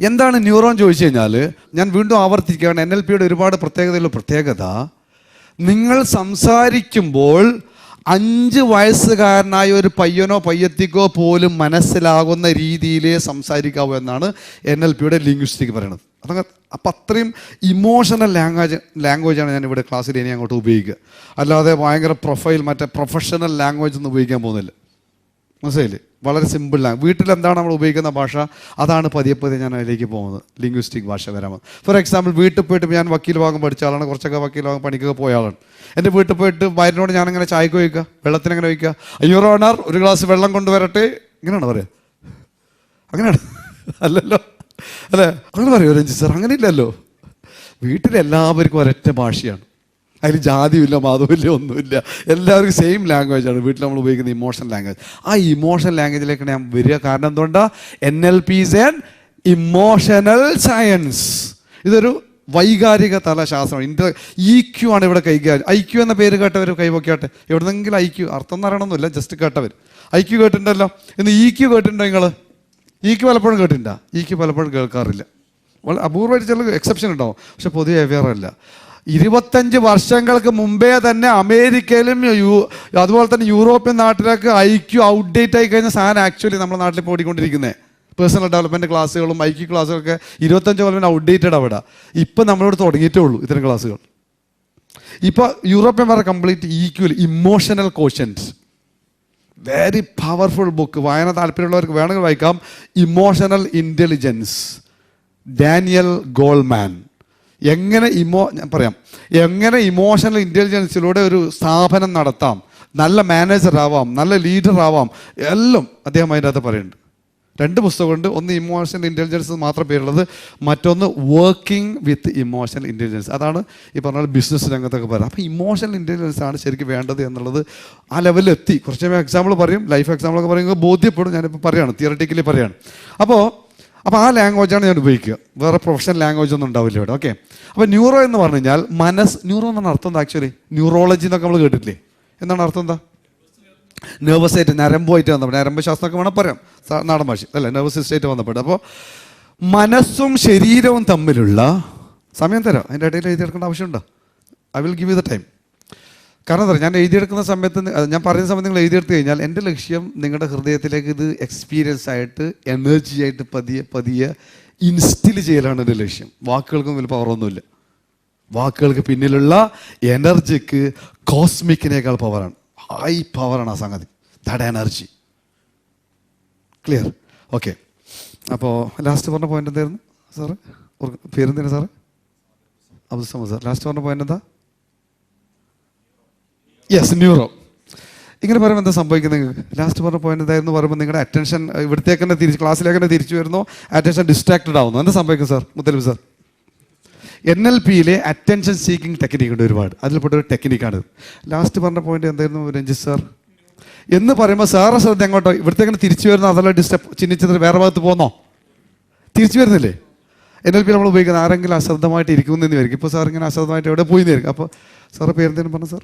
എന്താണ് ന്യൂറോൺ ചോദിച്ചു കഴിഞ്ഞാൽ ഞാൻ വീണ്ടും ആവർത്തിക്കുകയാണ് എൻ എൽ പിയുടെ ഒരുപാട് പ്രത്യേകതയുള്ള പ്രത്യേകത. നിങ്ങൾ സംസാരിക്കുമ്പോൾ അഞ്ച് വയസ്സുകാരനായ ഒരു പയ്യനോ പയ്യത്തിക്കോ പോലും മനസ്സിലാകുന്ന രീതിയിലേ സംസാരിക്കാവൂ എന്നാണ് എൻ എൽ പിയുടെ ലിംഗ്വിസ്റ്റിക് പറയുന്നത് അതങ്ങ് അപ്പം അത്രയും ഇമോഷണൽ ലാംഗ്വേജ് ലാംഗ്വേജാണ് ഞാൻ ഇവിടെ ക്ലാസ്സിൽ ഇനി അങ്ങോട്ട് ഉപയോഗിക്കുക. അല്ലാതെ ഭയങ്കര പ്രൊഫൈൽ മറ്റേ പ്രൊഫഷണൽ ലാംഗ്വേജ് ഒന്നും ഉപയോഗിക്കാൻ പോകുന്നില്ല. മനസ്സിലായില്ലേ? വളരെ സിമ്പിളാണ് വീട്ടിൽ എന്താണ് നമ്മൾ ഉപയോഗിക്കുന്ന ഭാഷ? അതാണ് പതിയെ പതിയെ ഞാൻ അതിലേക്ക് പോകുന്നത്. ലിംഗ്വിസ്റ്റിക് ഭാഷ വരാൻ ഫോർ എക്സാമ്പിൾ വീട്ടിൽ പോയിട്ട് ഞാൻ വക്കീൽ ഭാഗം പഠിച്ച ആളാണ്. കുറച്ചൊക്കെ വക്കീൽ ഭാഗം പണിക്കൊക്കെ പോയ ആളാണ്. എന്റെ വീട്ടിൽ പോയിട്ട് വയറിനോട് ഞാൻ അങ്ങനെ ചായക്ക് വയ്ക്കുക? വെള്ളത്തിന് അങ്ങനെ ഒഴിക്കുക അയ്യോ ഓണർ ഒരു ഗ്ലാസ് വെള്ളം കൊണ്ടുവരട്ടെ. ഇങ്ങനെയാണ് പറയുക? അങ്ങനെയാണ്. അല്ലല്ലോ. അല്ലേ? അങ്ങനെ പറയുമോ രഞ്ജിത് സാർ. അങ്ങനെ ഇല്ലല്ലോ വീട്ടിലെല്ലാവർക്കും ഒരൊറ്റ ഭാഷയാണ്. അതിൽ ജാതിയില്ല മതമില്ല ഒന്നുമില്ല. എല്ലാവർക്കും സെയിം ലാംഗ്വേജ് ആണ്. വീട്ടിൽ നമ്മൾ ഉപയോഗിക്കുന്ന ഇമോഷൻ ലാംഗ്വേജ് ആ ഇമോഷൻ ലാംഗ്വേജിലേക്ക് ഞാൻ വരിക. കാരണം എന്തുകൊണ്ടാ? N L P an emotional science ഇതൊരു വൈകാരിക തല ശാസ്ത്രം ഇന്റർ ഇ ക്യു ആണ് ഇവിടെ കൈകാര്യം. ഐ ക്യു എന്ന പേര് കേട്ടവർ കൈവയ്ക്കാട്ടെ എവിടെന്നെങ്കിലും ഐ ക്യു അർത്ഥം അറിയണമെന്നില്ല ജസ്റ്റ് കേട്ടവർ ഐ ക്യു കേട്ടിട്ടുണ്ടല്ലോ. ഇന്ന് ഇ ക്യു കേട്ടിട്ടുണ്ടോ നിങ്ങൾ ഇ ക്യു പലപ്പോഴും കേട്ടിട്ടുണ്ടോ? ഇ ക്യു പലപ്പോഴും കേൾക്കാറില്ല. വളരെ അപൂർവമായിട്ട് ചില എക്സെപ്ഷൻ ഉണ്ടാവും. പക്ഷെ പൊതുവെ അവെയർ അല്ല. ഇരുപത്തഞ്ച് വർഷങ്ങൾക്ക് മുമ്പേ തന്നെ അമേരിക്കയിലും യു അതുപോലെ തന്നെ യൂറോപ്യൻ നാട്ടിലൊക്കെ ഐക്യു ഔട്ട്ഡേറ്റ് ആയി കഴിഞ്ഞ സാധനം ആക്ച്വലി നമ്മുടെ നാട്ടിൽ പോടിക്കൊണ്ടിരിക്കുന്നത് പേഴ്സണൽ ഡെവലപ്മെന്റ് ക്ലാസ്സുകളും ഐക്യു ക്ലാസ്സുകളൊക്കെ ഇരുപത്തഞ്ച് കൊല്ലം ഔട്ട്ഡേറ്റഡ് അവിടെ. ഇപ്പം നമ്മളോട് തുടങ്ങിയിട്ടേ ഉള്ളൂ ഇത്തരം ക്ലാസ്സുകൾ ഇപ്പോൾ യൂറോപ്യൻ വരെ complete equal emotional quotients very powerful book വായന താല്പര്യമുള്ളവർക്ക് വേണമെങ്കിൽ വായിക്കാം. ഇമോഷണൽ ഇന്റലിജൻസ് ഡാനിയൽ ഗോൾമാൻ എങ്ങനെ ഇമോ ഞാൻ പറയാം. എങ്ങനെ ഇമോഷണൽ ഇന്റലിജൻസിലൂടെ ഒരു സ്ഥാപനം നടത്താം. നല്ല മാനേജർ ആവാം നല്ല ലീഡർ ആവാം. എല്ലാം അദ്ദേഹം അതിന്റെ അകത്ത് പറയുന്നുണ്ട്. രണ്ട് പുസ്തകമുണ്ട്. ഒന്ന് ഇമോഷണൽ ഇന്റലിജൻസ് മാത്രം പേരുള്ളത്. മറ്റൊന്ന് വർക്കിംഗ് വിത്ത് ഇമോഷണൽ ഇന്റലിജൻസ് അതാണ് ഈ പറഞ്ഞ ബിസിനസ് രംഗത്തൊക്കെ പറയുന്നത്. അപ്പോൾ ഇമോഷണൽ ഇന്റലിജൻസ് ആണ് ശരിക്കും വേണ്ടത് എന്നുള്ളത് ആ ലെവലിൽ എത്തി. കുറച്ച് എക്സാമ്പിൾ പറയും. ലൈഫ് എക്സാമ്പിളൊക്കെ പറയുമ്പോൾ ബോധ്യപ്പെടും. ഞാനിപ്പോൾ പറയുകയാണ് തിയററ്റിക്കലി പറയുകയാണ് അപ്പോൾ അപ്പോൾ ആ ലാംഗ്വേജാണ് ഞാൻ ഉപയോഗിക്കുക. വേറെ പ്രൊഫഷണൽ ലാംഗ്വേജ് ഒന്നും ഉണ്ടാവില്ല ഇവിടെ. ഓക്കെ അപ്പോൾ ന്യൂറോ എന്ന് പറഞ്ഞു കഴിഞ്ഞാൽ മനസ്സ് ന്യൂറോ എന്നാണ് അർത്ഥം എന്താ ആക്ച്വലി ന്യൂറോളജി എന്നൊക്കെ നമ്മൾ കേട്ടിട്ടില്ലേ? എന്താണ് അർത്ഥം എന്താ? നെർവസ് ആയിട്ട് നരമ്പുമായിട്ട് ബന്ധപ്പെട്ട്. നരമ്പ് ശാസ്ത്രമൊക്കെ വേണം പറയാം. നാടൻ ഭാഷ. അല്ലേ? നെർവസ് സിസ്റ്റമായിട്ട് ബന്ധപ്പെട്ട്. അപ്പോൾ മനസ്സും ശരീരവും തമ്മിലുള്ള സമയം തരാം. അതിന്റെ ഇടയിൽ എഴുതിയെടുക്കേണ്ട ആവശ്യമുണ്ടോ? I will give you the time കാരണം എന്താ ഞാൻ എഴുതിയെടുക്കുന്ന സമയത്ത് ഞാൻ പറയുന്ന സമയത്ത് നിങ്ങൾ എഴുതിയെടുത്ത് കഴിഞ്ഞാൽ എന്റെ ലക്ഷ്യം നിങ്ങളുടെ ഹൃദയത്തിലേക്ക് ഇത് എക്സ്പീരിയൻസ് ആയിട്ട് എനർജി ആയിട്ട് പതിയെ പതിയെ ഇൻസ്റ്റിൽ ചെയ്യലാണ് എന്റെ ലക്ഷ്യം. വാക്കുകൾക്കും വലിയ പവറൊന്നുമില്ല വാക്കുകൾക്ക് പിന്നിലുള്ള എനർജിക്ക് കോസ്മിക്കിനേക്കാൾ പവറാണ് ഹൈ പവറാണ് ആ സംഗതി. ദാഡ് എനർജി ക്ലിയർ ഓക്കെ അപ്പോൾ ലാസ്റ്റ് പറഞ്ഞ പോയിന്റ് എന്തായിരുന്നു സാറ് പേരെന്തിനാ സാറ് അബ്ദുസമദ് സാർ ലാസ്റ്റ് പറഞ്ഞ പോയിന്റ് എന്താ? യെസ് ന്യൂറോ ഇങ്ങനെ പറയുമ്പോൾ എന്താ സംഭവിക്കുന്നത് ലാസ്റ്റ് പറഞ്ഞ പോയിന്റ് എന്തായിരുന്നു? പറയുമ്പോൾ നിങ്ങളുടെ അറ്റൻഷൻ ഇവിടത്തേക്ക് തന്നെ തിരിച്ച് ക്ലാസ്സിലേക്ക് തന്നെ തിരിച്ചു വരുന്നു. അറ്റൻഷൻ ഡിസ്ട്രാക്റ്റഡ് ആവുന്നു. എന്താ സംഭവിക്കും sir Muthalib sir N L പിയിലെ അറ്റൻഷൻ സീക്കിംഗ് ടെക്നിക്ക് ഉണ്ട് ഒരുപാട്. അതിൽപ്പെട്ട ഒരു ടെക്നിക്കാണ് ലാസ്റ്റ് പറഞ്ഞ പോയിന്റ് എന്തായിരുന്നു രഞ്ജിത്ത് സാർ എന്ന് പറയുമ്പോൾ സാറെ ശ്രദ്ധ എങ്ങോട്ടോ? ഇവിടത്തേക്ക് തിരിച്ചു വരുന്ന അതല്ല ഡിസ്റ്റർബ് ചിഹ്നിച്ചത് വേറെ ഭാഗത്ത് പോന്നോ? തിരിച്ചു വരുന്നില്ലേ? എൻ എൽ പി നമ്മൾ ഉപയോഗിക്കുന്നത് ആരെങ്കിലും അശ്രദ്ധമായിട്ട് ഇരിക്കുമെന്ന് വിചാരിക്കും. ഇപ്പോൾ സാർ ഇങ്ങനെ അശ്രദ്ധമായിട്ട് എവിടെ പോയി വിചാരിക്കും. അപ്പോൾ സാറ് പേരെന്തേലും പറഞ്ഞു സാർ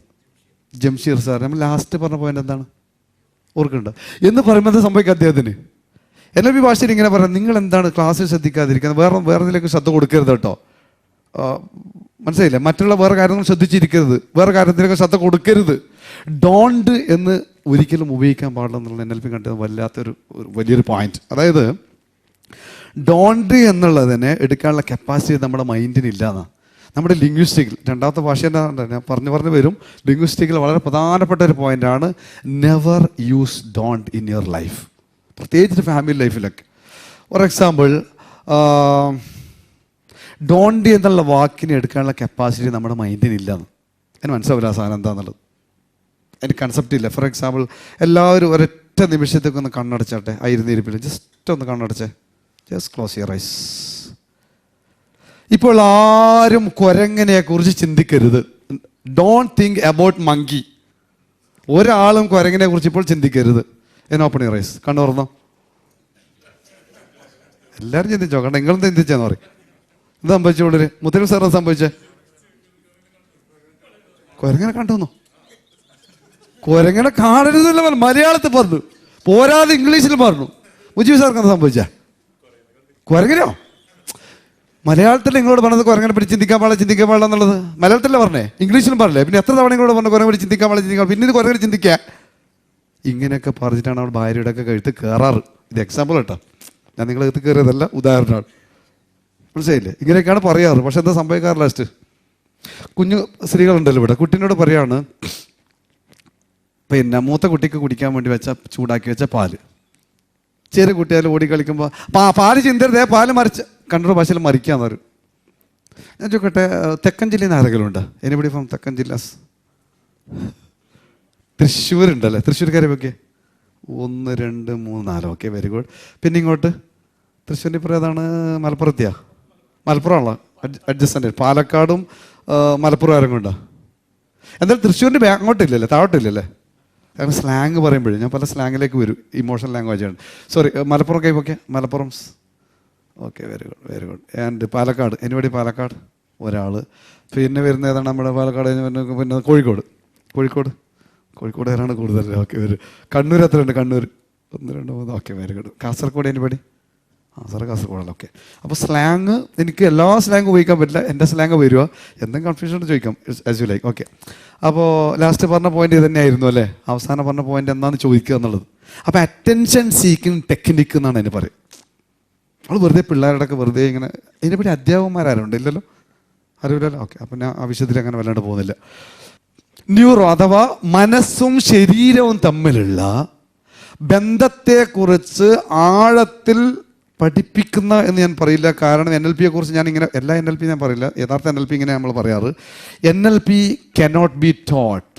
ജംഷീർ സാർ നമ്മൾ ലാസ്റ്റ് പറഞ്ഞ പോയിന്റ് എന്താണ്? ഓർക്കുന്നുണ്ട് എന്ന് പറയുമ്പോൾ എന്താ സംഭവിക്കുക അദ്ദേഹത്തിന്? എൽ പി ഭാഷയിൽ ഇങ്ങനെ പറയാം നിങ്ങൾ എന്താണ് ക്ലാസ്സിൽ ശ്രദ്ധിക്കാതിരിക്കുന്നത്? വേറെ വേറെ ഇതിലേക്ക് ശ്രദ്ധ കൊടുക്കരുത് കേട്ടോ. മനസ്സിലായില്ലേ? മറ്റുള്ള വേറെ കാര്യങ്ങൾ ശ്രദ്ധിച്ചിരിക്കരുത്. വേറെ കാര്യത്തിലേക്ക് ശ്രദ്ധ കൊടുക്കരുത്. ഡോണ്ട് എന്ന് ഒരിക്കലും ഉപയോഗിക്കാൻ പാടില്ല എന്നുള്ള എൻ എൽ പി കണ്ടത് വല്ലാത്തൊരു വലിയൊരു പോയിന്റ് അതായത് ഡോണ്ട് എന്നുള്ളതിനെ എടുക്കാനുള്ള കപ്പാസിറ്റി നമ്മുടെ മൈൻഡിന് ഇല്ലാന്നാണ് നമ്മുടെ ലിംഗ്വിസ്റ്റിക്കിൽ രണ്ടാമത്തെ ഭാഷ തന്നെ പറഞ്ഞു? പറഞ്ഞു വരും. ലിംഗ്വിസ്റ്റിക്കിൽ വളരെ പ്രധാനപ്പെട്ട ഒരു പോയിന്റാണ് never use don't in your life പ്രത്യേകിച്ച് ഫാമിലി ലൈഫിലൊക്കെ ഫോർ എക്സാമ്പിൾ ഡോണ്ട് എന്നുള്ള വാക്കിനെ എടുക്കാനുള്ള കപ്പാസിറ്റി നമ്മുടെ മൈൻഡിന് ഇല്ലെന്ന് അതിന് മനസ്സിലാവില്ല സാധനം എന്താണെന്നുള്ളത് എനിക്ക് കൺസെപ്റ്റ് ഇല്ല. ഫോർ എക്സാമ്പിൾ എല്ലാവരും ഒരൊറ്റ നിമിഷത്തേക്ക് ഒന്ന് കണ്ണടച്ചാട്ടെ. ആ ഇരുന്നിരിപ്പിൽ ജസ്റ്റ് ഒന്ന് കണ്ണടച്ചേ. ജസ്റ്റ് ക്ലോസ് യുവർ ഐസ് ഇപ്പോൾ ആരും കുരങ്ങനെ കുറിച്ച് ചിന്തിക്കരുത്. ഡോണ്ട് തിങ്ക് അബൌട്ട് മങ്കി ഒരാളും കുരങ്ങനെ കുറിച്ച് ഇപ്പോൾ ചിന്തിക്കരുത്. എൻ ഓപ്പൺ റൈസ് കണ്ണു തുറന്നോ എല്ലാവരും ചിന്തിച്ചോ? കണ്ട നിങ്ങളും ചിന്തിച്ചെന്ന് പറയും. എന്ത് സംഭവിച്ചു ഉള്ളിൽ മുത്തലിം സാറിന് സംഭവിച്ചേ? കുരങ്ങനെ കണ്ടുവന്നോ? കുരങ്ങനെ കാണരുതല്ല പറഞ്ഞു. മലയാളത്തിൽ പറഞ്ഞു. പോരാതെ ഇംഗ്ലീഷിൽ പറഞ്ഞു. മുജീബ് സാർക്ക് എന്താ സംഭവിച്ച? കുരങ്ങനോ മലയാളത്തിൽ നിങ്ങളോട് പറഞ്ഞത് കുരങ്ങനെ പിടിച്ച് ചിന്തിക്കാൻ പാടില്ല ചിന്തിക്കാൻ പാടില്ല എന്നുള്ളത്? മലയാളത്തിലല്ല പറഞ്ഞേ? ഇംഗ്ലീഷിലും പറഞ്ഞേ പിന്നെ എത്ര തവണ നിങ്ങളോട് പറഞ്ഞു കുരങ്ങനെ പിടിച്ച് ചിന്തിക്കാൻ പാടില്ല ചിന്തിക്കാൻ പിന്നെ ഇത് കുരങ്ങനെ ചിന്തിക്കുക ഇങ്ങനെയൊക്കെ പറഞ്ഞിട്ടാണ് അവൾ ഭാര്യയുടെ ഒക്കെ കഴുത്ത് കയറാറ് ഇത് എക്സാമ്പിൾ കേട്ടോ. ഞാൻ നിങ്ങളെ കഴുത്ത് കയറിയതല്ല ഉദാഹരണമാണ്. മനസ്സിലായില്ലേ? ഇങ്ങനെയൊക്കെയാണ് പറയാറ്. പക്ഷെ എന്താ സംഭവിക്കാറ് ലാസ്റ്റ് കുഞ്ഞു സ്ത്രീകളുണ്ടല്ലോ ഇവിടെ. കുട്ടീനോട് പറയാണ് പിന്നെ മൂത്ത കുട്ടിക്ക് കുടിക്കാൻ വേണ്ടി വെച്ച ചൂടാക്കി വെച്ച പാൽ. ചെറിയ കുട്ടിയാൽ ഓടി കളിക്കുമ്പോൾ പാ പാൽ ചിന്തരുതേ പാൽ മറിച്ച്. കണ്ണൂർ ഭാഷയിൽ മറിക്കാന്ന് പറയും. ഞാൻ ചോദിക്കട്ടെ തെക്കൻ ജില്ലയിൽ നിന്ന് ആരെങ്കിലും ഉണ്ട് എനിബടി ഫ്രം തെക്കൻ ജില്ലാസ്? തൃശ്ശൂരുണ്ടല്ലേ? തൃശ്ശൂർക്കാരെ ഒക്കെ ഒന്ന് രണ്ട് മൂന്ന് നാല്. ഓക്കെ വെരി ഗുഡ് പിന്നെ ഇങ്ങോട്ട്. തൃശ്ശൂരിന്റെ ഇപ്പുറം ഏതാണ്? മലപ്പുറത്തെയാ? മലപ്പുറമാണല്ലോ. അഡ്ജസ്റ്റന്റ്. പാലക്കാടും മലപ്പുറം ആരും ഉണ്ടോ? എന്തായാലും തൃശ്ശൂരിന്റെ അങ്ങോട്ടില്ലല്ലേ? താഴോട്ടില്ലല്ലേ? കാരണം സ്ലാങ് പറയുമ്പോഴേ ഞാൻ പല സ്ലാങ്ങിലേക്ക് വരും. ഇമോഷണൽ ലാംഗ്വേജാണ് സോറി മലപ്പുറം കൈ okay Malappuram okay very good very good and Palakkad anybody Palakkad ഒരാൾ പിന്നെ വരുന്ന ഏതാണ് നമ്മുടെ പാലക്കാട് പിന്നെ കോഴിക്കോട്. കോഴിക്കോട്? കോഴിക്കോട് ആരാണ് കൂടുതൽ. ഓക്കെ വരും കണ്ണൂർ എത്രയുണ്ട്? കണ്ണൂർ. ഒന്ന് രണ്ട് മൂന്ന്. Okay very good Kasaragod anybody ആ ഓക്കെ അപ്പോൾ സ്ലാങ് എനിക്ക് എല്ലാ സ്ലാങ് ഉപയോഗിക്കാൻ പറ്റില്ല. എന്റെ സ്ലാങ് വരിക എന്തെങ്കിലും കൺഫ്യൂഷൻ ചോദിക്കാം. ആസ് യു ലൈക്ക് ഓക്കെ അപ്പോൾ ലാസ്റ്റ് പറഞ്ഞ പോയിന്റ് ഇത് തന്നെയായിരുന്നു അല്ലേ? അവസാനം പറഞ്ഞ പോയിന്റ് എന്താണെന്ന് ചോദിക്കുക എന്നുള്ളത്. അപ്പോൾ അറ്റൻഷൻ സീക്കിംഗ് ടെക്നിക്ക് എന്നാണ് അതിന് പറയും നമ്മൾ വെറുതെ പിള്ളേരുടെ ഒക്കെ വെറുതെ ഇങ്ങനെ ഇതിനെപ്പറ്റി അധ്യാപകന്മാരാരുണ്ട്? ഇല്ലല്ലോ? അറിയില്ലല്ലോ ഓക്കെ അപ്പം ഞാൻ ആ വിഷയത്തിൽ അങ്ങനെ വല്ലാണ്ട് പോകുന്നില്ല. ന്യൂറോ അഥവാ മനസ്സും ശരീരവും തമ്മിലുള്ള ബന്ധത്തെക്കുറിച്ച് ആഴത്തിൽ പഠിപ്പിക്കുന്ന എന്ന് ഞാൻ പറയില്ല. കാരണം എൻ എൽ പിയെ കുറിച്ച് ഞാൻ ഇങ്ങനെ എല്ലാ എൻ എൽ പി ഞാൻ പറയില്ല. യഥാർത്ഥ എൻ എൽ പി ഇങ്ങനെ നമ്മൾ പറയാറ്. N L P cannot be taught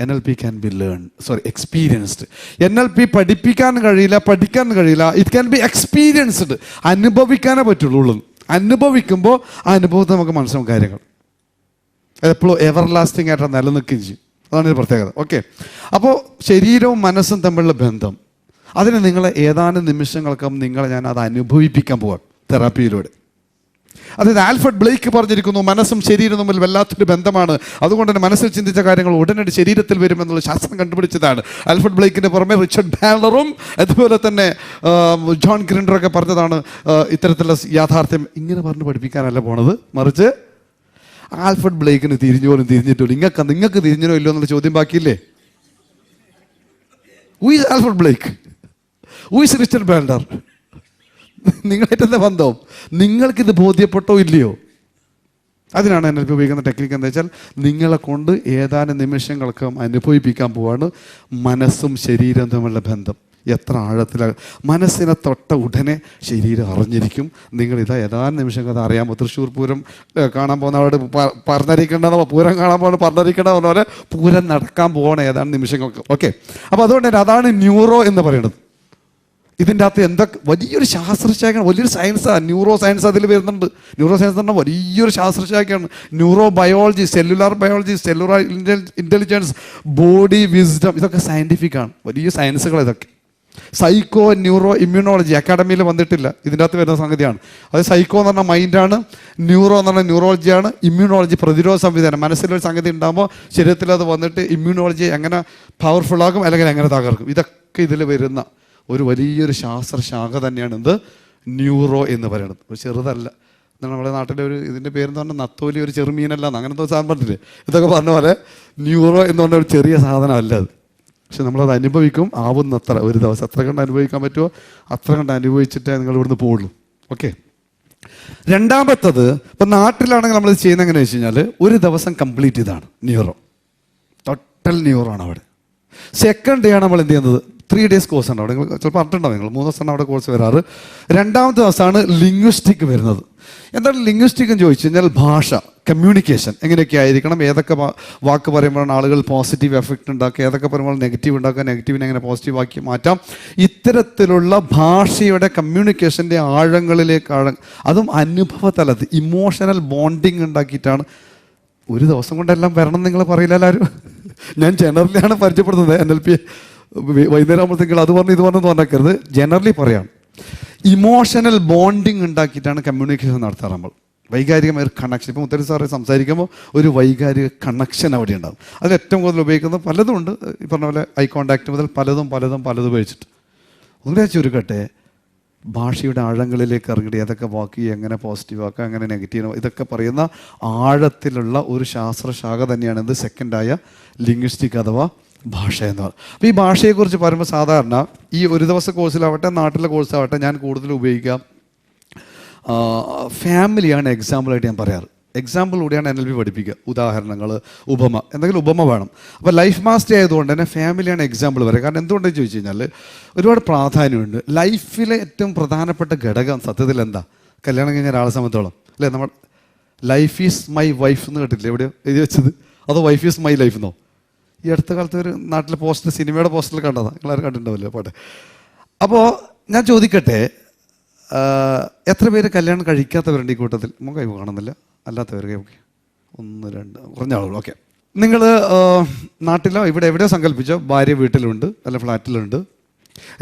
N L P can be learn sorry experienced N L P പഠിപ്പിക്കാൻ കഴിയില്ല പഠിക്കാൻ കഴിയില്ല. ഇറ്റ് ക്യാൻ ബി എക്സ്പീരിയൻസ്ഡ് അനുഭവിക്കാനേ പറ്റുള്ളൂ. അനുഭവിക്കുമ്പോൾ ആ അനുഭവത്തെ നമുക്ക് മനസ്സിലാവും കാര്യങ്ങൾ. എപ്പോഴും എവർ ലാസ്റ്റിംഗ് ആയിട്ട് നിലനിൽക്കുകയും ചെയ്യും. അതാണ് ഒരു പ്രത്യേകത. ഓക്കെ അപ്പോൾ ശരീരവും മനസ്സും തമ്മിലുള്ള ബന്ധം. അതിന് നിങ്ങളെ ഏതാനും നിമിഷങ്ങൾക്കും നിങ്ങളെ ഞാൻ അത് അനുഭവിപ്പിക്കാൻ പോവാം തെറാപ്പിയിലൂടെ. അതായത് ആൽഫർഡ് ബ്ലേക്ക് പറഞ്ഞിരിക്കുന്നു മനസ്സും ശരീരവും തമ്മിൽ വല്ലാത്തൊരു ബന്ധമാണ്. അതുകൊണ്ട് തന്നെ മനസ്സിൽ ചിന്തിച്ച കാര്യങ്ങൾ ഉടനടി ശരീരത്തിൽ വരുമെന്നുള്ള ശാസ്ത്രം കണ്ടുപിടിച്ചതാണ്. ആൽഫർഡ് ബ്ലേക്കിന്റെ പുറമെ റിച്ചർഡ് ബാലറും അതുപോലെ തന്നെ ജോൺ ഗ്രിൻഡറൊക്കെ പറഞ്ഞതാണ് ഇത്തരത്തിലുള്ള യാഥാർത്ഥ്യം. ഇങ്ങനെ പറഞ്ഞ് പഠിപ്പിക്കാനല്ല പോണത്. മറിച്ച് ആൽഫർഡ് ബ്ലേക്കിന് തിരിഞ്ഞു പോലും തിരിഞ്ഞിട്ടില്ല. നിങ്ങൾക്ക് നിങ്ങൾക്ക് തിരിഞ്ഞോ ഇല്ലയോ എന്നുള്ള ചോദ്യം ബാക്കിയില്ലേ? Is Alfred Blake? Who is Mister Bander നിങ്ങളായിട്ട് എന്താ ബന്ധവും നിങ്ങൾക്കിത് ബോധ്യപ്പെട്ടോ ഇല്ലയോ? അതിനാണ് എന്നെ ഉപയോഗിക്കുന്ന ടെക്നിക്ക് എന്താ വെച്ചാൽ നിങ്ങളെ കൊണ്ട് ഏതാനും നിമിഷങ്ങൾക്ക് അനുഭവിപ്പിക്കാൻ പോവാണ് മനസ്സും ശരീരം തമ്മിലുള്ള ബന്ധം. എത്ര ആഴത്തിലാണ് മനസ്സിനെ തൊട്ട ഉടനെ ശരീരം അറിഞ്ഞിരിക്കും. നിങ്ങൾ ഇതാ ഏതാനും നിമിഷങ്ങൾ അത് അറിയാമോ തൃശ്ശൂർ പൂരം കാണാൻ പോകുന്ന അവിടെ പറഞ്ഞിരിക്കേണ്ടതെന്നോ പൂരം കാണാൻ പോകുന്ന പറഞ്ഞിരിക്കേണ്ടതെന്ന പോലെ പൂരം നടക്കാൻ പോകണ ഏതാനും നിമിഷങ്ങൾക്ക്. ഓക്കെ അപ്പോൾ അതുകൊണ്ട് തന്നെ അതാണ് ന്യൂറോ എന്ന് പറയുന്നത്. ഇതിന്റെ അകത്ത് എന്തൊക്കെ വലിയൊരു ശാസ്ത്രശാഖയാണ് വലിയൊരു സയൻസാണ് ന്യൂറോ സയൻസ് അതിൽ വരുന്നുണ്ട്. ന്യൂറോ സയൻസ് പറഞ്ഞാൽ വലിയൊരു ശാസ്ത്രശാഖയാണ്. Neuro biology cellular biology cellular intelligence body wisdom ഇതൊക്കെ സയന്റിഫിക് ആണ്. വലിയ സയൻസുകൾ ഇതൊക്കെ. സൈക്കോ ന്യൂറോ ഇമ്മ്യൂണോളജി അക്കാഡമിയിൽ വന്നിട്ടില്ല. ഇതിന്റെ അകത്ത് വരുന്ന സംഗതിയാണ്. അത് സൈക്കോ എന്ന് പറഞ്ഞാൽ മൈൻഡാണ് ന്യൂറോ എന്ന് പറഞ്ഞാൽ ന്യൂറോളജിയാണ് ഇമ്മ്യൂണോളജി പ്രതിരോധ സംവിധാനം. മനസ്സിലൊരു സംഗതി ഉണ്ടാകുമ്പോൾ ശരീരത്തിൽ അത് വന്നിട്ട് ഇമ്മ്യൂണോളജി എങ്ങനെ പവർഫുൾ ആകും അല്ലെങ്കിൽ എങ്ങനെ തകർക്കും. ഇതൊക്കെ ഇതിൽ വരുന്ന ഒരു വലിയൊരു ശാസ്ത്രശാഖ തന്നെയാണ് എന്ത്? ന്യൂറോ എന്ന് പറയുന്നത്. ഒരു ചെറുതല്ല. നമ്മുടെ നാട്ടിലെ ഒരു ഇതിന്റെ പേരെന്ന് പറഞ്ഞാൽ നത്തോലി ഒരു ചെറുമീനല്ല. അങ്ങനത്തെ സാധനം പറഞ്ഞില്ലേ? ഇതൊക്കെ പറഞ്ഞ പോലെ ന്യൂറോ എന്ന് പറഞ്ഞ ഒരു ചെറിയ സാധനമല്ല അത്. പക്ഷെ നമ്മളത് അനുഭവിക്കും. ആവുന്നത്ര. ഒരു ദിവസം അത്ര കണ്ട് അനുഭവിക്കാൻ പറ്റുമോ? അത്ര കണ്ട് അനുഭവിച്ചിട്ടേ നിങ്ങൾ ഇവിടുന്ന് പോവുള്ളൂ. ഓക്കെ. രണ്ടാമത്തത് ഇപ്പം നാട്ടിലാണെങ്കിൽ നമ്മൾ ചെയ്യുന്നത് എങ്ങനെയാണെന്ന് വെച്ച് കഴിഞ്ഞാൽ ഒരു ദിവസം കംപ്ലീറ്റ് ഇതാണ് ന്യൂറോ. ടോട്ടൽ ന്യൂറോ ആണ് അവിടെ. സെക്കൻഡ് ഡേ ആണ് നമ്മൾ എന്ത് ചെയ്യുന്നത്? ത്രീ ഡേയ്സ് കോഴ്സ് ഉണ്ട്. അവിടെ ചിലപ്പോൾ പറഞ്ഞിട്ടുണ്ടാവും നിങ്ങൾ. മൂന്ന് ദിവസമാണ് അവിടെ കോഴ്സ് വരാറ്. രണ്ടാമത്തെ ദിവസമാണ് ലിംഗ്വിസ്റ്റിക് വരുന്നത്. എന്താണ് ലിംഗ്വിസ്റ്റിക് എന്ന് ചോദിച്ചു കഴിഞ്ഞാൽ ഭാഷ കമ്മ്യൂണിക്കേഷൻ എങ്ങനെയൊക്കെ ആയിരിക്കണം? ഏതൊക്കെ വാക്ക് പറയുമ്പോഴാണ് ആളുകൾ പോസിറ്റീവ് എഫക്റ്റ് ഉണ്ടാക്കുക? ഏതൊക്കെ പറയുമ്പോൾ നെഗറ്റീവ് ഉണ്ടാക്കുക? നെഗറ്റീവിനെ എങ്ങനെ പോസിറ്റീവ് ആക്കി മാറ്റാം? ഇത്തരത്തിലുള്ള ഭാഷയുടെ കമ്മ്യൂണിക്കേഷന്റെ ആഴങ്ങളിലേക്ക് ആഴ അതും അനുഭവ തലത്ത് ഇമോഷണൽ ബോണ്ടിങ് ഉണ്ടാക്കിയിട്ടാണ്. ഒരു ദിവസം കൊണ്ടെല്ലാം വരണം നിങ്ങൾ പറയില്ല എല്ലാവരും. ഞാൻ ജനറലിയാണ് പരിചയപ്പെടുന്നത് എൻ എൽ പി വൈകുന്നേരം ആകുമ്പോഴത്തേക്കും അത് പറഞ്ഞു ഇത് പറഞ്ഞു പറഞ്ഞേക്കരുത്. ജനറലി പറയാം. ഇമോഷണൽ ബോണ്ടിങ് ഉണ്ടാക്കിയിട്ടാണ് കമ്മ്യൂണിക്കേഷൻ നടത്താറ് നമ്മൾ വൈകാരികമായ ഒരു കണക്ഷൻ ഇപ്പം മുത്തരി സാറേ സംസാരിക്കുമ്പോൾ ഒരു വൈകാരിക കണക്ഷൻ അവിടെ ഉണ്ടാകും അതിൽ ഏറ്റവും കൂടുതൽ ഉപയോഗിക്കുന്നത് പലതും ഉണ്ട്. ഈ പറഞ്ഞ പോലെ ഐ കോണ്ടാക്ട് മുതൽ പലതും പലതും പലതും ഉപയോഗിച്ചിട്ട്. ഒന്നുകൂടെ ചുരുക്കട്ടെ. ഭാഷയുടെ ആഴങ്ങളിലേക്ക് ഇറങ്ങിയിട്ട് ഏതൊക്കെ വാക്ക് എങ്ങനെ പോസിറ്റീവ് ആക്കുക എങ്ങനെ നെഗറ്റീവ് ഇതൊക്കെ പറയുന്ന ആഴത്തിലുള്ള ഒരു ശാസ്ത്രശാഖ തന്നെയാണ്. ഇത് സെക്കൻഡായ ലിംഗ്വിസ്റ്റിക് അഥവാ ഭാഷ എന്ന് പറയുന്നത് അപ്പോൾ ഈ ഭാഷയെക്കുറിച്ച് പറയുമ്പോൾ സാധാരണ ഈ ഒരു ദിവസ കോഴ്സിലാവട്ടെ നാട്ടിലെ കോഴ്സാവട്ടെ ഞാൻ കൂടുതൽ ഉപയോഗിക്കാം. ഫാമിലിയാണ് എക്സാമ്പിളായിട്ട് ഞാൻ പറയാറ്. എക്സാമ്പിളിലൂടെയാണ് എൻ എൽ ബി പഠിപ്പിക്കുക. ഉദാഹരണങ്ങൾ ഉപമ എന്തെങ്കിലും ഉപമ വേണം. അപ്പോൾ ലൈഫ് മാസ്റ്റർ ആയതുകൊണ്ട് തന്നെ ഫാമിലിയാണ് എക്സാമ്പിൾ വരെ. കാരണം എന്തുകൊണ്ടെന്ന് ചോദിച്ചു കഴിഞ്ഞാൽ ഒരുപാട് പ്രാധാന്യമുണ്ട്. ലൈഫിലെ ഏറ്റവും പ്രധാനപ്പെട്ട ഘടകം സത്യത്തിൽ എന്താ? കല്യാണം കഴിഞ്ഞ ഒരാളെ സംബന്ധിച്ചോളം. അല്ലേ? നമ്മൾ ലൈഫ് ഈസ് മൈ വൈഫ് എന്ന് കേട്ടില്ലേ എവിടെയോ എഴുതി വെച്ചത്? അതോ വൈഫ് ഈസ് മൈ ലൈഫ് എന്നോ? ഈ അടുത്ത കാലത്ത് ഒരു നാട്ടിലെ പോസ്റ്റർ സിനിമയുടെ പോസ്റ്ററിൽ കണ്ടതാണ് നിങ്ങളാരും കണ്ടിട്ടുണ്ടാവില്ലേ പോട്ടെ? അപ്പോൾ ഞാൻ ചോദിക്കട്ടെ എത്ര പേര് കല്യാണം കഴിക്കാത്തവരുണ്ട് ഈ കൂട്ടത്തിൽ? നമുക്ക് കൈ കാണുന്നില്ല. അല്ലാത്തവർ ഓക്കെ ഒന്ന് രണ്ട് കുറഞ്ഞ ആളുകൾ. ഓക്കെ. നിങ്ങൾ നാട്ടിലോ ഇവിടെ എവിടെയോ സങ്കല്പിച്ചോ? ഭാര്യ വീട്ടിലുണ്ട് അല്ല ഫ്ലാറ്റിലുണ്ട്.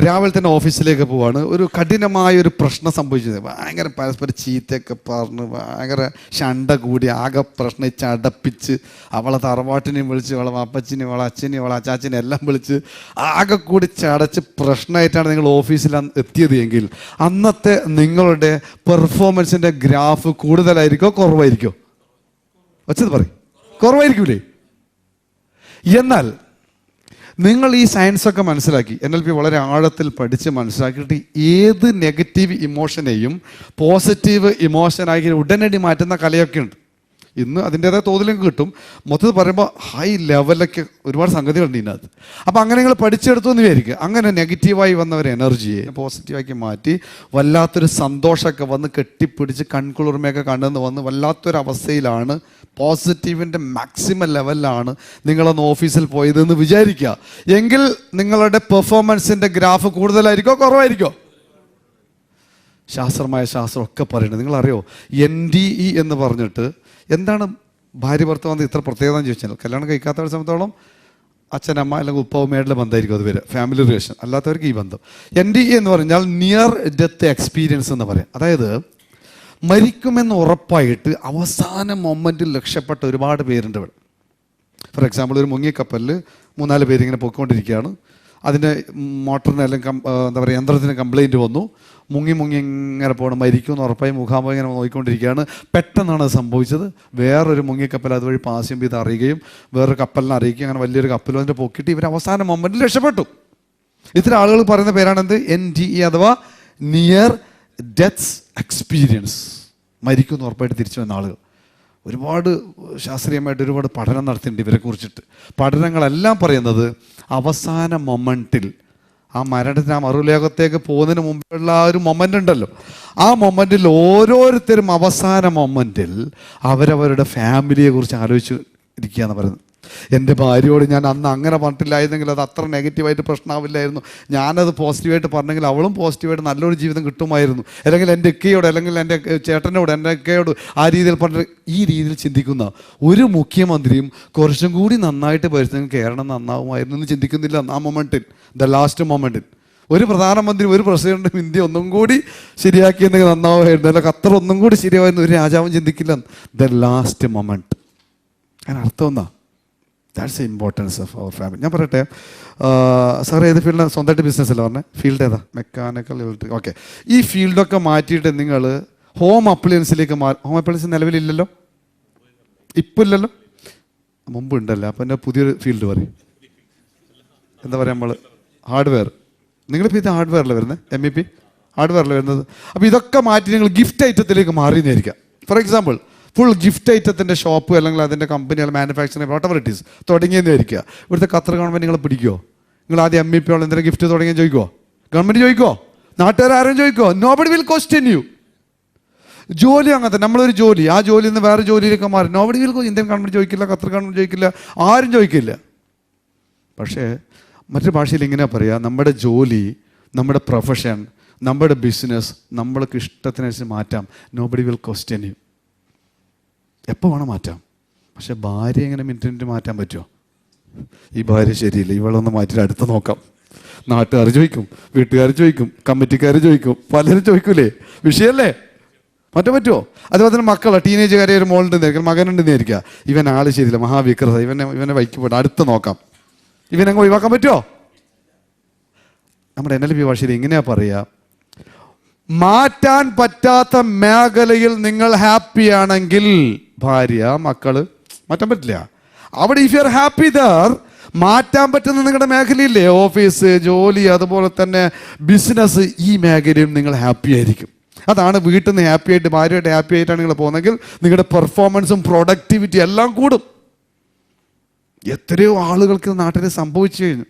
രാവിലെ തന്നെ ഓഫീസിലേക്ക് പോവാണ്. ഒരു കഠിനമായ ഒരു പ്രശ്നം സംഭവിച്ചത്. ഭയങ്കര പരസ്പരം ചീത്തയൊക്കെ പറഞ്ഞ് ഭയങ്കര ശണ്ട കൂടി ആകെ പ്രശ്നം ചടപ്പിച്ച് അവളെ തറവാട്ടിനെയും വിളിച്ച് അവളെ അപ്പച്ചിനെയും അവളെ അച്ഛനെയും അവളെ അച്ചാച്ചനെയും എല്ലാം വിളിച്ച് ആകെ കൂടി ചടച്ച് പ്രശ്നമായിട്ടാണ് നിങ്ങൾ ഓഫീസിൽ എത്തിയത് എങ്കിൽ അന്നത്തെ നിങ്ങളുടെ പെർഫോമൻസിന്റെ ഗ്രാഫ് കൂടുതലായിരിക്കോ കുറവായിരിക്കോ? വച്ചത് പറയും. കുറവായിരിക്കൂലേ? എന്നാൽ നിങ്ങൾ ഈ സയൻസൊക്കെ മനസ്സിലാക്കി. എൻ എൽ പി വളരെ ആഴത്തിൽ പഠിച്ച് മനസ്സിലാക്കിയിട്ട് ഏത് നെഗറ്റീവ് ഇമോഷനെയും പോസിറ്റീവ് ഇമോഷനാക്കി ഉടനടി മാറ്റുന്ന കലയൊക്കെ ഉണ്ട് ഇന്ന് അതിന്റെതായ തോതിലും കിട്ടും. മൊത്തത്തിൽ പറയുമ്പോൾ ഹൈ ലെവലൊക്കെ ഒരുപാട് സംഗതികളുണ്ട് ഇതിനകത്ത്. അപ്പോൾ അങ്ങനെ നിങ്ങൾ പഠിച്ചെടുത്തു എന്ന് വിചാരിക്കുക. അങ്ങനെ നെഗറ്റീവായി വന്ന ഒരു എനർജിയെ പോസിറ്റീവാക്കി മാറ്റി വല്ലാത്തൊരു സന്തോഷമൊക്കെ വന്ന് കെട്ടിപ്പിടിച്ച് കൺകുളിർമയൊക്കെ കണ്ടെന്ന് വന്ന് വല്ലാത്തൊരു അവസ്ഥയിലാണ് പോസിറ്റീവിന്റെ മാക്സിമം ലെവലിലാണ് നിങ്ങളൊന്ന് ഓഫീസിൽ പോയതെന്ന് വിചാരിക്കുക. എങ്കിൽ നിങ്ങളുടെ പെർഫോമൻസിന്റെ ഗ്രാഫ് കൂടുതലായിരിക്കോ കുറവായിരിക്കോ? ശാസ്ത്രമായ ശാസ്ത്രമൊക്കെ പറയുന്നത് നിങ്ങളറിയോ? എൻ ഡി ഇ എന്ന് പറഞ്ഞിട്ട് എന്താണ് ഭാര്യ ഭർത്താവ് ഇത്ര പ്രത്യേകത എന്ന് ചോദിച്ചാൽ കല്യാണം കഴിക്കാത്തവരെ സംബന്ധിച്ചോളം അച്ഛനമ്മ അല്ലെങ്കിൽ ഉപ്പവുമായിട്ടുള്ള ബന്ധമായിരിക്കും അത് വരിക ഫാമിലി റിലേഷൻ അല്ലാത്തവർക്ക് ഈ ബന്ധം. എൻ ഡി എന്ന് പറഞ്ഞാൽ നിയർ ഡെത്ത് എക്സ്പീരിയൻസ് എന്ന് പറയാം. അതായത് മരിക്കുമെന്ന് ഉറപ്പായിട്ട് അവസാന മൊമെന്റിൽ രക്ഷപ്പെട്ട ഒരുപാട് പേരുണ്ട് ഇവിടെ. ഫോർ എക്സാമ്പിൾ ഒരു മുങ്ങിക്കപ്പലിൽ മൂന്നാൽ പേരിങ്ങനെ പോയിക്കൊണ്ടിരിക്കുകയാണ്. അതിന്റെ മോട്ടറിന് അല്ലെങ്കിൽ എന്താ പറയുക യന്ത്രത്തിന് കംപ്ലൈന്റ് വന്നു. മുങ്ങി മുങ്ങി ഇങ്ങനെ പോകണം മരിക്കും എന്ന് ഉറപ്പായി മുഖാമുഖം ഇങ്ങനെ നോക്കിക്കൊണ്ടിരിക്കുകയാണ്. പെട്ടെന്നാണ് അത് സംഭവിച്ചത്. വേറൊരു മുങ്ങിക്കപ്പൽ അതുവഴി പാസ് ചെയ്യുമ്പോൾ ഇത് അറിയുകയും വേറൊരു കപ്പലിനെ അറിയിക്കുകയും അങ്ങനെ വലിയൊരു കപ്പൽ വന്നിട്ട് പൊക്കിട്ട് ഇവർ അവസാന മൊമെന്റിൽ രക്ഷപ്പെട്ടു. ഇത്തരം ആളുകൾ പറയുന്ന പേരാണെന്ത്? എൻ ഡി ഇ അഥവാ നിയർ ഡെത്ത്സ് എക്സ്പീരിയൻസ് മരിക്കുമെന്ന് ഉറപ്പായിട്ട് തിരിച്ചു വന്ന ആളുകൾ. ഒരുപാട് ശാസ്ത്രീയമായിട്ട് ഒരുപാട് പഠനം നടത്തിയിട്ടുണ്ട് ഇവരെ കുറിച്ചിട്ട്. പഠനങ്ങളെല്ലാം പറയുന്നത് അവസാന മൊമെന്റിൽ. ആ മരണത്തിന് ആ മറുലോകത്തേക്ക് പോകുന്നതിന് മുമ്പുള്ള ആ ഒരു മൊമെന്റ് ഉണ്ടല്ലോ. ആ മൊമെന്റിൽ ഓരോരുത്തരും അവസാന മൊമെന്റിൽ അവരവരുടെ ഫാമിലിയെ കുറിച്ച് ആലോചിച്ച് ഇരിക്കുക എന്ന് പറയുന്നത്. എന്റെ ഭാര്യയോട് ഞാൻ അന്ന് അങ്ങനെ പറഞ്ഞിട്ടില്ലായിരുന്നെങ്കിൽ അത് അത്ര നെഗറ്റീവായിട്ട് പ്രശ്നമാവില്ലായിരുന്നു ഞാനത് പോസിറ്റീവായിട്ട് പറഞ്ഞെങ്കിൽ അവളും പോസിറ്റീവായിട്ട് നല്ലൊരു ജീവിതം കിട്ടുമായിരുന്നു. അല്ലെങ്കിൽ എന്റെ ഇക്കയോട് അല്ലെങ്കിൽ എന്റെ ചേട്ടനോട് എന്റെ ഇക്കയോട് ആ രീതിയിൽ പറഞ്ഞ ഈ രീതിയിൽ ചിന്തിക്കുന്ന ഒരു മുഖ്യമന്ത്രിയും കുറച്ചും കൂടി നന്നായിട്ട് പരിസ്ഥിതി കേരളം നന്നാവുമായിരുന്നു എന്ന് ചിന്തിക്കുന്നില്ല ആ മൊമെന്റിൽ ദ ലാസ്റ്റ് മൊമെന്റിൽ ഒരു പ്രധാനമന്ത്രി ഒരു പ്രസിഡന്റും ഇന്ത്യ ഒന്നും കൂടി ശരിയാക്കിയെന്നെങ്കിൽ നന്നാവുമായിരുന്നു. അല്ലെങ്കിൽ ഖത്തർ ഒന്നും കൂടി ശരിയാവുമായിരുന്നു ഒരു രാജാവും ചിന്തിക്കില്ല ദ ലാസ്റ്റ് മൊമെന്റ് അതിനർത്ഥം എന്നാ that's a importance of our family ഞാൻ പറയട്ടെ സാർ ഏത് ഫീൽഡിലാണ് സ്വന്തമായിട്ട് ബിസിനസ് അല്ല പറഞ്ഞത് ഫീൽഡ് ഏതാ? മെക്കാനിക്കൽ ഇലക്ട്രിക് ഓക്കെ ഈ ഫീൽഡൊക്കെ മാറ്റിയിട്ട് നിങ്ങൾ ഹോം അപ്ലയൻസിലേക്ക് മാറി ഹോം അപ്ലയൻസ് നിലവിലില്ലല്ലോ? ഇപ്പം ഇല്ലല്ലോ മുമ്പ് ഉണ്ടല്ലോ അപ്പം എന്റെ പുതിയൊരു ഫീൽഡ് പറയും. എന്താ പറയുക നമ്മൾ ഹാർഡ്വെയർ നിങ്ങളിപ്പോൾ ഇത് ഹാർഡ്വെയറിൽ വരുന്നത് എം ഇ പി ഹാർഡ്വെയറിൽ വരുന്നത്. അപ്പോൾ ഇതൊക്കെ മാറ്റി നിങ്ങൾ ഗിഫ്റ്റ് ഐറ്റത്തിലേക്ക് മാറിയെന്നായിരിക്കാം ഫോർ എക്സാമ്പിൾ ഫുൾ ഗിഫ്റ്റ് ഐറ്റത്തിന്റെ ഷോപ്പ് അല്ലെങ്കിൽ അതിന്റെ കമ്പനി അല്ലെങ്കിൽ മാനുഫാക്ചറിങ് എവർ ഇറ്റ് ഈസ് തുടങ്ങിയെന്നിരിക്കുക ഇവിടുത്തെ ഖത്തർ ഗവൺമെന്റ് നിങ്ങൾ പിടിക്കുമോ നിങ്ങൾ ആദ്യം എം ഇ പി ഉള്ള എന്തെങ്കിലും ഗിഫ്റ്റ് തുടങ്ങിയാൽ ചോദിക്കുമോ ഗവൺമെന്റ് ചോദിക്കുമോ നാട്ടുകാർ ആരും nobody will question you ജോലി അങ്ങനത്തെ നമ്മളൊരു ജോലി ആ ജോലിയിൽ നിന്ന് വേറെ ജോലിയിലേക്ക് മാറി. Nobody will Indian government ചോദിക്കില്ല ഖത്തർ ഗവൺമെന്റ് ചോദിക്കില്ല ആരും ചോദിക്കില്ല. പക്ഷേ മറ്റു ഭാഷയിൽ ഇങ്ങനെ പറയാം? നമ്മുടെ ജോലി നമ്മുടെ പ്രൊഫഷൻ നമ്മുടെ ബിസിനസ് നമ്മൾക്ക് ഇഷ്ടത്തിനനുസരിച്ച് മാറ്റാം. Nobody will question you എപ്പോൾ വേണം മാറ്റാം? പക്ഷെ ഭാര്യ എങ്ങനെ മിനിറ്റ് മിനിറ്റ് മാറ്റാൻ പറ്റുമോ ഈ ഭാര്യ ശരിയില്ല? ഇവളൊന്ന് മാറ്റിയിട്ട് അടുത്ത് നോക്കാം. നാട്ടുകാർ ചോദിക്കും വീട്ടുകാർ ചോദിക്കും കമ്മിറ്റിക്കാർ ചോദിക്കും പലരും ചോദിക്കൂലേ? വിഷയമല്ലേ മാറ്റാൻ പറ്റുമോ അതുപോലെ തന്നെ മക്കളെ ടീനേജുകാരെ ഒരു മോളുണ്ടെന്നായിരിക്കും മകനുണ്ടെന്ന് വിചാരിക്കുക. ഇവൻ ആൾ ശരിയില്ല മഹാവിക്രത ഇവനെ ഇവനെ വൈക്ക് പോയിട്ട് അടുത്ത് നോക്കാം. ഇവനങ്ങ് ഒഴിവാക്കാൻ പറ്റുമോ നമ്മുടെ എൻ എൽ പി ഭാഷയിൽ ഇങ്ങനെയാ പറയുക മാറ്റാൻ പറ്റാത്ത മേഖലയിൽ നിങ്ങൾ ഹാപ്പി ആണെങ്കിൽ ഭാര്യ മക്കൾ മാറ്റാൻ പറ്റില്ല. അവിടെ if you are happy there മാറ്റാൻ പറ്റുന്ന നിങ്ങളുടെ മേഖലയില്ലേ? ഓഫീസ് ജോലി അതുപോലെ തന്നെ ബിസിനസ് ഈ മേഖലയും നിങ്ങൾ ഹാപ്പി ആയിരിക്കും. അതാണ് വീട്ടിൽ നിന്ന് ഹാപ്പി ആയിട്ട് ഭാര്യയായിട്ട് ഹാപ്പി ആയിട്ടാണ് നിങ്ങൾ പോകുന്നതെങ്കിൽ നിങ്ങളുടെ പെർഫോമൻസും പ്രൊഡക്ടിവിറ്റി എല്ലാം കൂടും. എത്രയോ ആളുകൾക്ക് നാട്ടിൽ സംഭവിച്ചു കഴിഞ്ഞു.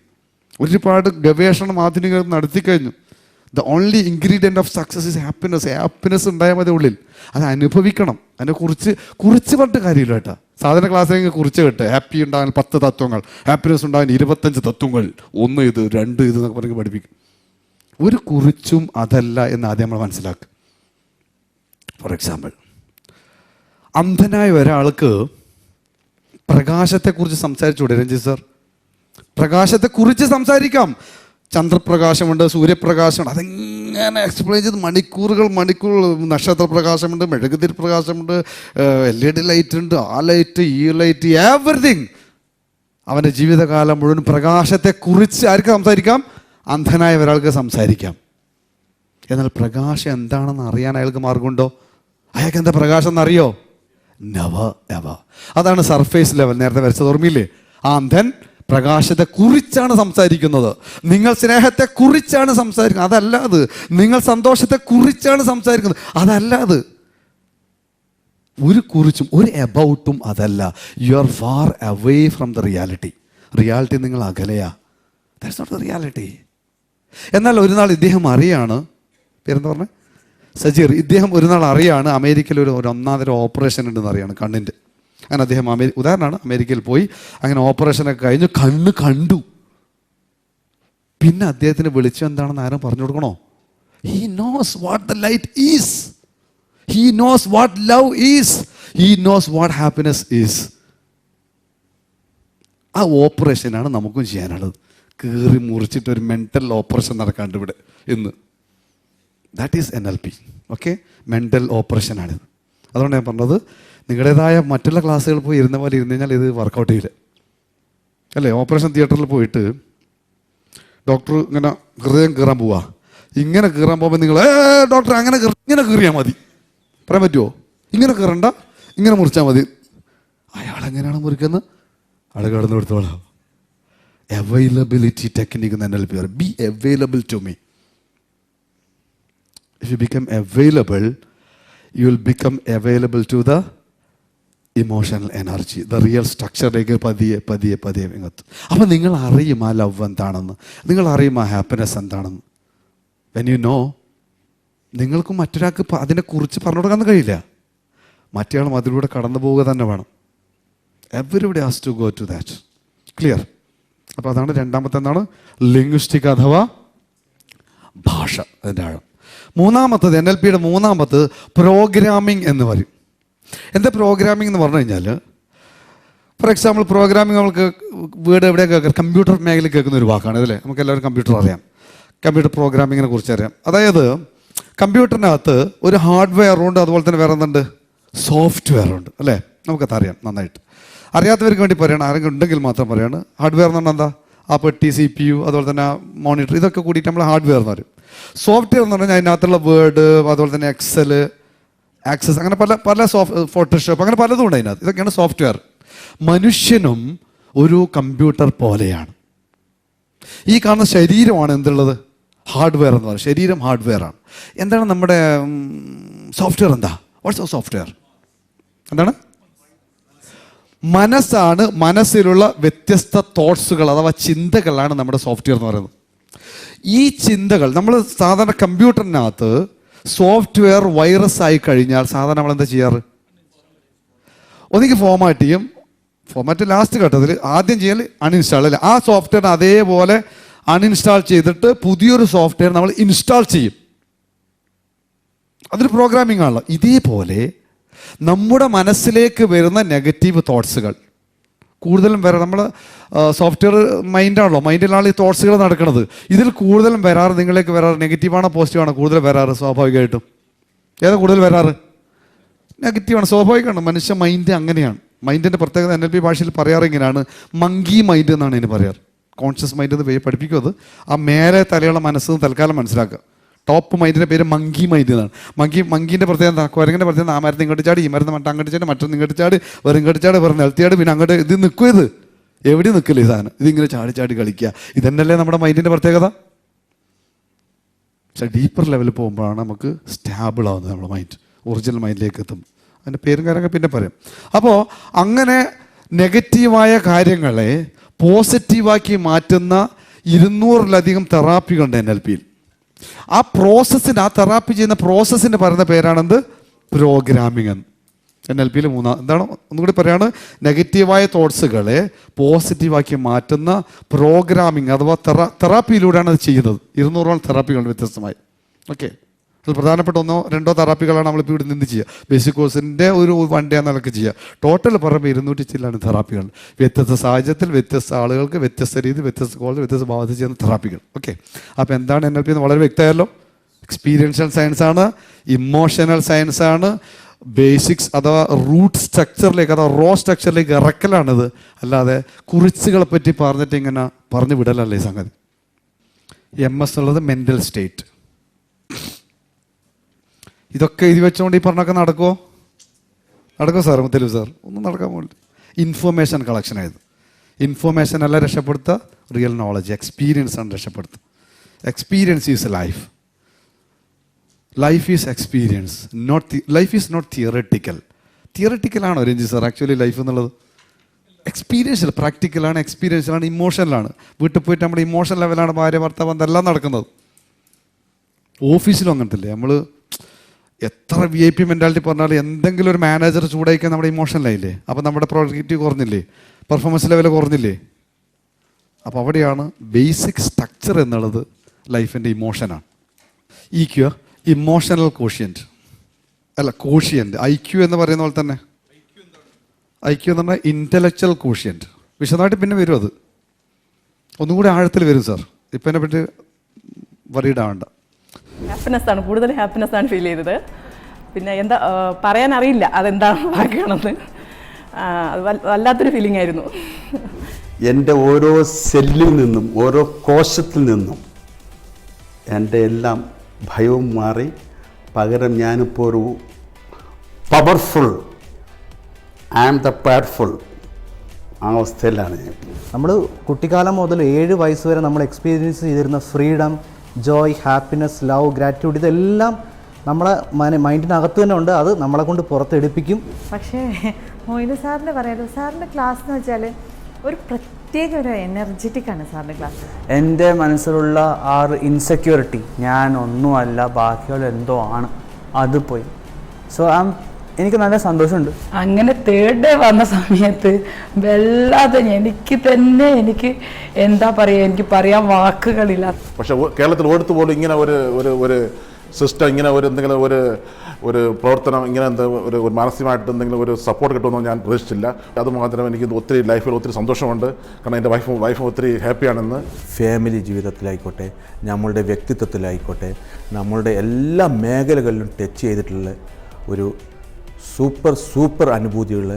ഒരുപാട് ഗവേഷണം ആധുനികർ നടത്തി കഴിഞ്ഞു. The only ingredient of success is happiness happiness ഉണ്ടായാൽ മതി ഉള്ളിൽ. അത് അനുഭവിക്കണം. അതിനെ കുറിച്ച് കുറിച്ച് പറഞ്ഞിട്ട് കാര്യമില്ല കേട്ടോ. സാധാരണ ക്ലാസ്സിൽ കുറിച്ച് കേട്ടെ. ഹാപ്പി ഉണ്ടാകാൻ പത്ത് തത്വങ്ങൾ. ഹാപ്പിനെസ് ഉണ്ടാകാൻ ഇരുപത്തഞ്ച് തത്വങ്ങൾ. ഒന്ന് ഇത് രണ്ട് ഇത് എന്നൊക്കെ പറഞ്ഞ് പഠിപ്പിക്കും. ഒരു കുറിച്ചും അതല്ല എന്ന് ആദ്യം നമ്മൾ മനസ്സിലാക്കുക. ഫോർ എക്സാമ്പിൾ അന്ധനായ ഒരാൾക്ക് പ്രകാശത്തെക്കുറിച്ച് സംസാരിച്ചു രഞ്ജിത് സർ പ്രകാശത്തെക്കുറിച്ച് സംസാരിക്കാം. ചന്ദ്രപ്രകാശമുണ്ട് സൂര്യപ്രകാശമുണ്ട് അതെങ്ങനെ എക്സ്പ്ലെയിൻ ചെയ്ത് മണിക്കൂറുകൾ മണിക്കൂറുകൾ നക്ഷത്ര പ്രകാശമുണ്ട് മെഴുകുതിരി പ്രകാശമുണ്ട് എൽ ഇ ഡി ലൈറ്റ് ഉണ്ട് ആ ലൈറ്റ് ഈ ലൈറ്റ് എവറിഥിങ് അവന്റെ ജീവിതകാലം മുഴുവൻ പ്രകാശത്തെക്കുറിച്ച് ആർക്ക് സംസാരിക്കാം? അന്ധനായ ഒരാൾക്ക് സംസാരിക്കാം. എന്നാൽ പ്രകാശം എന്താണെന്ന് അറിയാൻ അയാൾക്ക് മാർഗമുണ്ടോ? അയാൾക്ക് എന്താ പ്രകാശം എന്നറിയോ? നവ നവ അതാണ് സർഫേസ് ലെവൽ നേരത്തെ വരച്ചത് ഓർമ്മയില്ലേ? ആ അന്ധൻ പ്രകാശത്തെ കുറിച്ചാണ് സംസാരിക്കുന്നത്. നിങ്ങൾ സ്നേഹത്തെ കുറിച്ചാണ് സംസാരിക്കുന്നത്. അതല്ല അത്. നിങ്ങൾ സന്തോഷത്തെ കുറിച്ചാണ് സംസാരിക്കുന്നത്. അതല്ല അത്. ഒരു കുറിച്ചും ഒരു എബൌട്ടും അതല്ല. You are far away from the reality reality നിങ്ങൾ അകലെയാ. ദാറ്റ്സ് നോട്ട് ദ റിയാലിറ്റി എന്നാൽ ഒരു നാൾ ഇദ്ദേഹം അറിയാണ്. പേരെന്താ പറഞ്ഞത് സജീർ ഇദ്ദേഹം ഒരു നാൾ അറിയാണ് അമേരിക്കയിൽ ഒരു ഒന്നാമതൊരു ഓപ്പറേഷൻ ഉണ്ടെന്ന് അറിയാണ് കണ്ണിന്റെ. അങ്ങനെ അദ്ദേഹം അമേരി ഉദാഹരണമാണ് അമേരിക്കയിൽ പോയി അങ്ങനെ ഓപ്പറേഷനൊക്കെ കഴിഞ്ഞ് കണ്ണ് കണ്ടു. പിന്നെ അദ്ദേഹത്തിന് വെളിച്ചം എന്താണെന്ന് ആരും പറഞ്ഞു കൊടുക്കണോ? He knows what the light is he knows what love is he knows what happiness is ആ ഓപ്പറേഷനാണ് നമുക്കും ചെയ്യാനുള്ളത്. കീറി മുറിച്ചിട്ട് ഒരു മെന്റൽ ഓപ്പറേഷൻ നടക്കാണ്ട് ഇവിടെ ഇന്ന്. That is N L P okay mental ഓപ്പറേഷനാണിത് അതുകൊണ്ട് ഞാൻ പറഞ്ഞത് നിങ്ങളുടേതായ മറ്റുള്ള ക്ലാസ്സുകൾ പോയി ഇരുന്ന പോലെ ഇരുന്ന് കഴിഞ്ഞാൽ ഇത് വർക്കൗട്ട് ചെയ്യില്ല. അല്ലേ? ഓപ്പറേഷൻ തിയേറ്ററിൽ പോയിട്ട് ഡോക്ടർ ഇങ്ങനെ ഹൃദയം കീറാൻ പോവാ. ഇങ്ങനെ കീറാൻ പോകുമ്പോൾ നിങ്ങൾ ഏ ഡോക്ടർ അങ്ങനെ ഇങ്ങനെ കീറിയാൽ മതി. പറയാൻ പറ്റുമോ ഇങ്ങനെ കീറണ്ട ഇങ്ങനെ മുറിച്ചാൽ മതി. അയാൾ എങ്ങനെയാണ് മുറിക്കുന്നത്? അയാൾ കിടന്നു കൊടുത്തോളാം. അവൈലബിലിറ്റി ടെക്നിക്ക് എന്ന് എൽ പി പറയും be available to me if you become available, you will become available to the emotional energy the real സ്ട്രക്ചറിലേക്ക് പതിയെ പതിയെ പതിയെ ഇങ്ങെത്തും അപ്പം നിങ്ങൾ അറിയും ആ ലവ് എന്താണെന്ന്. നിങ്ങൾ അറിയും ആ ഹാപ്പിനെസ് എന്താണെന്ന്. വെൻ യു നോ നിങ്ങൾക്ക് മറ്റൊരാൾക്ക് അതിനെക്കുറിച്ച് പറഞ്ഞു കൊടുക്കാൻ കഴിയില്ല. മറ്റേയാളും അതിലൂടെ കടന്നു പോവുക തന്നെ വേണം. Everybody has to go to that clear അപ്പോൾ അതാണ് രണ്ടാമത്തെ എന്താണ്? ലിംഗ്വിസ്റ്റിക് അഥവാ ഭാഷ. അതിന്റെ ആഴം. മൂന്നാമത്തത് എൻ എൽ പിയുടെ മൂന്നാമത്തത് പ്രോഗ്രാമിംഗ് എന്ന് പറയും. എന്താ പ്രോഗ്രാമിംഗ് എന്ന് പറഞ്ഞു കഴിഞ്ഞാൽ ഫോർ എക്സാമ്പിൾ പ്രോഗ്രാമിംഗ് നമുക്ക് വീട് എവിടെ കേൾക്കാം കമ്പ്യൂട്ടർ മേഖലയിൽ കേൾക്കുന്ന ഒരു വാക്കാണ് അല്ലേ? നമുക്ക് എല്ലാവരും കമ്പ്യൂട്ടർ അറിയാം. കമ്പ്യൂട്ടർ പ്രോഗ്രാമിങ്ങിനെ കുറിച്ച് അറിയാം. അതായത് കമ്പ്യൂട്ടറിനകത്ത് ഒരു ഹാർഡ്വെയർ ഉണ്ട് അതുപോലെ തന്നെ വേറെ എന്തുണ്ട് സോഫ്റ്റ്വെയർ ഉണ്ട് അല്ലേ? നമുക്കത് അറിയാം നന്നായിട്ട്. അറിയാത്തവർക്ക് വേണ്ടി പറയണം ആരെങ്കിലും ഉണ്ടെങ്കിൽ മാത്രം പറയാണ്. ഹാർഡ്വെയർ എന്ന് പറഞ്ഞാൽ എന്താ? ആ പെട്ടി സി പി യു അതുപോലെ തന്നെ മോണിറ്റർ ഇതൊക്കെ കൂടിയിട്ട് നമ്മൾ ഹാർഡ്വെയർ എന്ന് പറയും. സോഫ്റ്റ്വെയർ എന്ന് പറഞ്ഞാൽ അതിനകത്തുള്ള വേർഡ് അതുപോലെ തന്നെ എക്സൽ ആക്സസ് അങ്ങനെ പല പല സോഫ്റ്റ് ഫോട്ടോഷോപ്പ് അങ്ങനെ പലതും ഉണ്ട് അതിനകത്ത്. ഇതൊക്കെയാണ് സോഫ്റ്റ്വെയർ മനുഷ്യനും ഒരു കമ്പ്യൂട്ടർ പോലെയാണ്. ഈ കാണുന്ന ശരീരമാണ് എന്തുള്ളത്? ഹാർഡ്വെയർ എന്ന് പറയുന്നത്. ശരീരം ഹാർഡ്വെയർ ആണ്. എന്താണ് നമ്മുടെ സോഫ്റ്റ്വെയർ എന്താ? വാട്ട്സ് സോഫ്റ്റ്വെയർ എന്താണ്? മനസ്സാണ് മനസ്സിലുള്ള വ്യത്യസ്ത തോട്ട്സുകൾ അഥവാ ചിന്തകളാണ് നമ്മുടെ സോഫ്റ്റ്വെയർ എന്ന് പറയുന്നത്. ഈ ചിന്തകൾ നമ്മൾ സാധാരണ കമ്പ്യൂട്ടറിനകത്ത് സോഫ്റ്റ്വെയർ വൈറസ് ആയി കഴിഞ്ഞാൽ സാധാരണ നമ്മൾ എന്താ ചെയ്യാറ്? ഒന്നിക്ക് ഫോമാറ്റ് ചെയ്യും. ഫോമാറ്റ് ലാസ്റ്റ് ഘട്ടത്തിൽ ആദ്യം ചെയ്യൽ അൺഇൻസ്റ്റാൾ അല്ലേ? ആ സോഫ്റ്റ്വെയർ അതേപോലെ അൺഇൻസ്റ്റാൾ ചെയ്തിട്ട് പുതിയൊരു സോഫ്റ്റ്വെയർ നമ്മൾ ഇൻസ്റ്റാൾ ചെയ്യും. അതൊരു പ്രോഗ്രാമിംഗ് ആണല്ലോ. ഇതേപോലെ നമ്മുടെ മനസ്സിലേക്ക് വരുന്ന നെഗറ്റീവ് തോട്ട്സുകൾ കൂടുതലും വരാം നമ്മൾ സോഫ്റ്റ്വെയർ മൈൻഡാണല്ലോ മൈൻഡിലാണ് ഈ തോട്ട്സുകൾ നടക്കുന്നത് ഇതിൽ കൂടുതലും വരാറ് നിങ്ങളിലേക്ക് വരാറ് നെഗറ്റീവാണോ പോസിറ്റീവാണോ കൂടുതൽ വരാറ് സ്വാഭാവികമായിട്ടും? ഏതാ കൂടുതൽ വരാറ്? നെഗറ്റീവാണ് സ്വാഭാവികമാണ്. മനുഷ്യ മൈൻഡ് അങ്ങനെയാണ്. മൈൻഡിന്റെ പ്രത്യേകത എൻ എൽ പി ഭാഷയിൽ പറയാറ് ഇങ്ങനെയാണ്. മങ്കി മൈൻഡ് എന്നാണ് ഇതിന് പറയാറ്. കോൺഷ്യസ് മൈൻഡ് എന്ന് പഠിപ്പിക്കും അത് ആ മേലെ തലയുള്ള മനസ്സ് തൽക്കാലം മനസ്സിലാക്കുക. ടോപ്പ് മൈൻഡിന്റെ പേര് മങ്കി മൈൻഡ് എന്നാണ്. മങ്കി മങ്കീന്റെ പ്രത്യേകത എന്താ? കുരങ്ങിന്റെ പ്രത്യേകത ആ മരുന്ന് ഇങ്ങോട്ട് ചാടി ഈ മരുന്ന് മറ്റ അങ്ങോട്ട് ചാടി മറ്റൊന്ന് ഇങ്ങോട്ട് ചാടി വേറെ ഇങ്ങോട്ട് ചാടി വേറെ നിലത്തിയാട് പിന്നെ അങ്ങോട്ട് ഇത് നിൽക്കും ഇത്. എവിടെ നിൽക്കില്ല ഈ സാധനം? ഇതിങ്ങനെ ചാടി ചാടി കളിക്കുക. ഇതന്നെയല്ലേ നമ്മുടെ മൈൻഡിന്റെ പ്രത്യേകത? പക്ഷേ ഡീപ്പർ ലെവലിൽ പോകുമ്പോഴാണ് നമുക്ക് സ്റ്റാബിൾ ആവുന്നത് നമ്മുടെ മൈൻഡ് ഒറിജിനൽ മൈൻഡിലേക്ക് എത്തും. അതിന്റെ പേരും കാര്യമൊക്കെ പിന്നെ പറയാം. അപ്പോൾ അങ്ങനെ നെഗറ്റീവായ കാര്യങ്ങളെ പോസിറ്റീവാക്കി മാറ്റുന്ന ഇരുന്നൂറിലധികം തെറാപ്പികളുണ്ട് എൻ എൽ പിയിൽ ആ പ്രോസസ്സിന് ആ തെറാപ്പി ചെയ്യുന്ന പ്രോസസ്സിന് പറയുന്ന പേരാണെന്ത്? പ്രോഗ്രാമിംഗ് എന്ന് എൻ എൽ പിയിൽ മൂന്നാം എന്താണ്? ഒന്നുകൂടി പറയാണ്. നെഗറ്റീവായ തോട്ട്സുകളെ പോസിറ്റീവാക്കി മാറ്റുന്ന പ്രോഗ്രാമിംഗ് അഥവാ തെറാ തെറാപ്പിയിലൂടെയാണ് അത് ചെയ്യുന്നത്. ഇരുന്നൂറോളം തെറാപ്പികൾ വ്യത്യസ്തമായി. ഓക്കെ അത് പ്രധാനപ്പെട്ട ഒന്നോ രണ്ടോ തെറാപ്പികളാണ് നമ്മളിപ്പോൾ ഇവിടെ നിന്ന് ചെയ്യുക? ബേസിക് കോഴ്സിന്റെ ഒരു വൺ ഡേ എന്നൊക്കെ ചെയ്യുക. ടോട്ടൽ പറയുമ്പോൾ ഇരുന്നൂറ്റി ചില്ലാണ് തെറാപ്പികൾ. വ്യത്യസ്ത സാഹചര്യത്തിൽ വ്യത്യസ്ത ആളുകൾക്ക് വ്യത്യസ്ത രീതി വ്യത്യസ്ത കോളേജ് വ്യത്യസ്ത ഭാഗത്ത് ചെയ്യുന്ന തെറാപ്പികൾ. ഓക്കെ അപ്പോൾ എന്താണ് എൻ എൽ പി എന്ന് വളരെ വ്യക്തമായല്ലോ. എക്സ്പീരിയൻഷ്യൽ സയൻസ് ആണ് ഇമോഷണൽ സയൻസ് ആണ് ബേസിക്സ് അഥവാ റൂട്ട് സ്ട്രക്ചറിലേക്ക് അഥവാ റോ സ്ട്രക്ചറിലേക്ക് ഇറക്കലാണിത്. അല്ലാതെ കുറിച്ചുകളെ പറ്റി പറഞ്ഞിട്ട് ഇങ്ങനെ പറഞ്ഞു വിടലല്ലേ സംഗതി? എം എസ് ഉള്ളത് മെന്റൽ സ്റ്റേറ്റ് ഇതൊക്കെ എഴുതി വെച്ചുകൊണ്ട് ഈ പറഞ്ഞൊക്കെ നടക്കുമോ നടക്കുമോ സാർ? മുത്തലു സാർ ഒന്നും നടക്കാൻ പോകില്ല ഇൻഫോർമേഷൻ കളക്ഷൻ ആയത്. ഇൻഫർമേഷൻ അല്ല രക്ഷപ്പെടുത്തുക റിയൽ നോളജ് എക്സ്പീരിയൻസ് ആണ് രക്ഷപ്പെടുത്തുക experience is life life is experience not life is not theoretical തിയറട്ടിക്കലാണോ Ranji sir actually life എന്നുള്ളത്? എക്സ്പീരിയൻഷ്യൽ പ്രാക്ടിക്കലാണ് എക്സ്പീരിയൻഷ്യലാണ് ഇമോഷനിലാണ് വീട്ടിൽ പോയിട്ട് നമ്മുടെ ഇമോഷൻ ലെവലാണ് ഭാര്യ ഭർത്താവ് എല്ലാം നടക്കുന്നത്? ഓഫീസിലും അങ്ങനത്തില്ലേ നമ്മൾ എത്ര വി ഐ പി മെന്റാലിറ്റി പറഞ്ഞാൽ എന്തെങ്കിലും ഒരു മാനേജർ ചൂടായിക്കാൻ നമ്മുടെ ഇമോഷനിലായില്ലേ അപ്പോൾ നമ്മുടെ പ്രൊഡക്റ്റിവിറ്റി കുറഞ്ഞില്ലേ? പെർഫോമൻസ് ലെവൽ കുറഞ്ഞില്ലേ? അപ്പോൾ അവിടെയാണ് ബേസിക് സ്ട്രക്ചർ എന്നുള്ളത് ലൈഫിന്റെ ഇമോഷനാണ് ഇ ക്യു ഇമോഷണൽ കോഷ്യന്റ് അല്ല കോഷ്യന്റ് ഐ ക്യു എന്ന് പറയുന്ന പോലെ തന്നെ. ഐ ക്യു എന്ന് പറഞ്ഞാൽ ഇന്റലക്ച്വൽ കോഷ്യന്റ് വിശദമായിട്ട് പിന്നെ വരും അത്. ഒന്നുകൂടി ആഴത്തിൽ വരും സാർ ഇപ്പം എന്നെ പറ്റി വറീഡ് ആവണ്ട. ഹാപ്പിനെസ് ആണ്. കൂടുതൽ ഹാപ്പിനെസ് ആണ് ഫീൽ ചെയ്തത്. പിന്നെ എന്താ പറയാനറിയില്ല പറയാൻ അറിയില്ല അതെന്താണ് വാക്കാണെന്ന് അത് വല്ലാത്തൊരു ഫീലിംഗ് ആയിരുന്നു. എന്റെ ഓരോ സെല്ലിൽ നിന്നും ഓരോ കോശത്തിൽ നിന്നും എന്റെ എല്ലാം ഭയവും മാറി. പകരം ഞാനിപ്പോൾ ഒരു powerful I am the powerful ആ അവസ്ഥയിലാണ് ഞാൻ. നമ്മൾ കുട്ടിക്കാലം മുതൽ ഏഴ് വയസ്സ് വരെ നമ്മൾ എക്സ്പീരിയൻസ് ചെയ്തിരുന്ന freedom joy happiness love gratitude ഇതെല്ലാം നമ്മളെ മൈൻഡിനകത്ത് തന്നെ ഉണ്ട്. അത് നമ്മളെ കൊണ്ട് പുറത്തെടുപ്പിക്കും. പക്ഷേ മൊയ്നു സാറിന്റെ പറയാലോ സാറിന്റെ ക്ലാസ് എന്ന് വെച്ചാൽ ഒരു പ്രത്യേക ഒരു എനർജറ്റിക് ആണ് സാറിന്റെ ക്ലാസ് എന്റെ മനസ്സിലുള്ള ആ ഒരു ഇൻസെക്യൂരിറ്റി ഞാൻ ഒന്നുമല്ല ബാക്കിയുള്ള എന്തോ ആണ് അത് പോയി. സോ ഐ ആം എനിക്ക് നല്ല സന്തോഷമുണ്ട്. അങ്ങനെ തേർഡ് ഡേ വന്ന സമയത്ത് വല്ലാതെ എനിക്ക് തന്നെ എനിക്ക് എന്താ പറയുക എനിക്ക് പറയാൻ വാക്കുകളില്ല. പക്ഷെ കേരളത്തിൽ ഒരിടത്ത് പോലും ഇങ്ങനെ ഒരു ഒരു ഒരു സിസ്റ്റം ഇങ്ങനെ ഒരു എന്തെങ്കിലും ഒരു ഒരു പ്രവർത്തനം ഇങ്ങനെ എന്താ ഒരു ഒരു മാനസികമായിട്ട് എന്തെങ്കിലും ഒരു സപ്പോർട്ട് കിട്ടുമെന്ന് ഞാൻ പ്രതീക്ഷിച്ചില്ല. അത് മാത്രം എനിക്ക് ഒത്തിരി ലൈഫിൽ ഒത്തിരി സന്തോഷമുണ്ട്. കാരണം എന്റെ വൈഫ് വൈഫ് ഒത്തിരി ഹാപ്പിയാണെന്ന് ഫാമിലി ജീവിതത്തിലായിക്കോട്ടെ നമ്മളുടെ വ്യക്തിത്വത്തിലായിക്കോട്ടെ നമ്മളുടെ എല്ലാ മേഖലകളിലും ടച്ച് ചെയ്തിട്ടുള്ള ഒരു സൂപ്പർ സൂപ്പർ അനുഭൂതിയുള്ള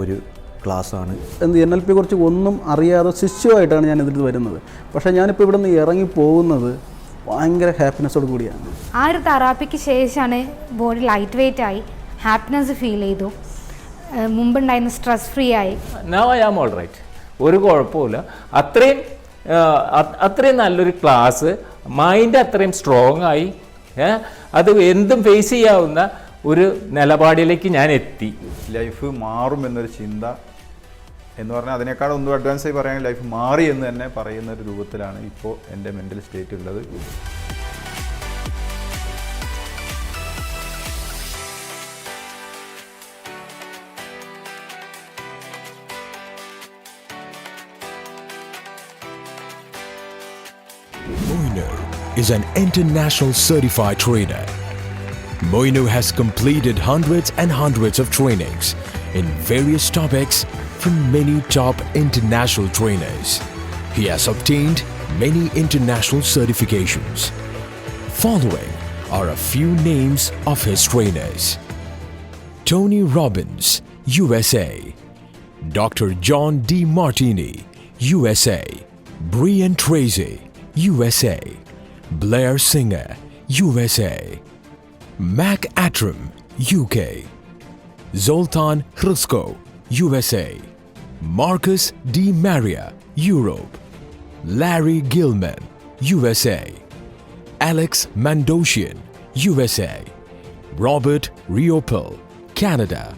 ഒരു ക്ലാസ്സാണ്. എന്ത് എൻ എൽ പി കുറിച്ച് ഒന്നും അറിയാതെ ശിശുവായിട്ടാണ് ഞാൻ ഇതിൽ വരുന്നത്. പക്ഷേ ഞാനിപ്പോൾ ഇവിടെ നിന്ന് ഇറങ്ങി പോകുന്നത് ഭയങ്കര ഹാപ്പിനെസ്സോട് കൂടിയാണ്. ആ ഒരു തെറാപ്പിക്ക് ശേഷമാണ് ബോഡി ലൈറ്റ് വെയിറ്റ് ആയി ഹാപ്പിനെസ് ഫീൽ ചെയ്തു. മുമ്പുണ്ടായിരുന്ന സ്ട്രെസ് ഫ്രീ ആയി. Now I am all right ഒരു കുഴപ്പമില്ല അത്രയും അത്രയും നല്ലൊരു ക്ലാസ് മൈൻഡ് അത്രയും സ്ട്രോങ് ആയി അത് എന്തും ഫേസ് ചെയ്യാവുന്ന ഒരു നിലപാടിലേക്ക് ഞാൻ എത്തി ലൈഫ് മാറും എന്നൊരു ചിന്ത എന്ന് പറഞ്ഞാൽ അതിനേക്കാൾ ഒന്നും അഡ്വാൻസ് ആയി പറയാൻ ലൈഫ് മാറി എന്ന് തന്നെ പറയുന്ന ഒരു രൂപത്തിലാണ് ഇപ്പോൾ എന്റെ മെന്റൽ സ്റ്റേറ്റ് ഉള്ളത് is an international certified trainer. Moino has completed hundreds and hundreds of trainings in various topics from many top international trainers. He has obtained many international certifications. Following are a few names of his trainers Tony Robbins, USA, Dr. John D. Martini, USA, Brian Tracy, USA, Blair Singer, USA. Mac Atram, UK. Zoltan Hrusko, USA. Marcus D. Maria, Europe. Larry Gilman, USA. Alex Mandosian, USA. Robert Riopel, Canada.